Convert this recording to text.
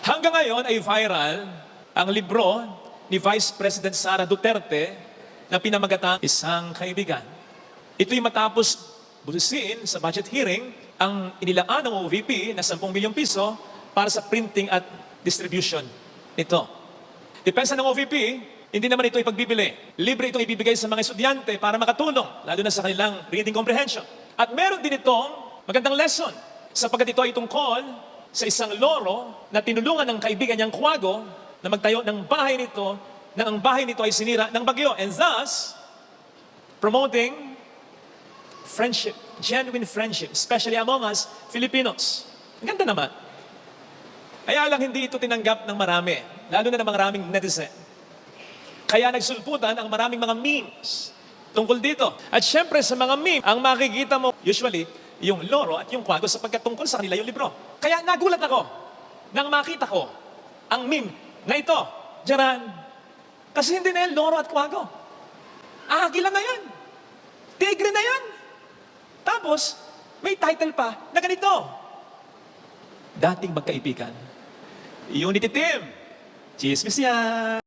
Hanggang ngayon ay viral ang libro ni Vice President Sara Duterte na pinamagatang Isang Kaibigan. Ito'y matapos bulisin sa budget hearing ang inilaan ng OVP na 10 milyong piso para sa printing at distribution nito. Depensa ng OVP, hindi naman ito ipagbibili. Libre itong ibibigay sa mga estudyante para makatulong, lalo na sa kanilang reading comprehension. At meron din itong magandang lesson sapagkat ito ay tungkol sa isang loro na tinulungan ng kaibigan niyang Kuwago na magtayo ng bahay nito na ang bahay nito ay sinira ng bagyo. And thus, promoting friendship, genuine friendship, especially among us Filipinos. Ang ganda naman. Kaya lang hindi ito tinanggap ng marami, lalo na ng maraming netizen. Kaya nagsulputan ang maraming mga memes tungkol dito. At syempre sa mga meme, ang makikita mo usually yung loro at yung kwago sapagkat tungkol sa kanila yung libro. Kaya nagulat ako nang makita ko ang meme na ito. Diyaran. Kasi hindi na yan loro at kwago. Agila na yan. Tigre na yan. Tapos, may title pa na ganito. Dating magkaibigan. Unity Team. Chismis yan.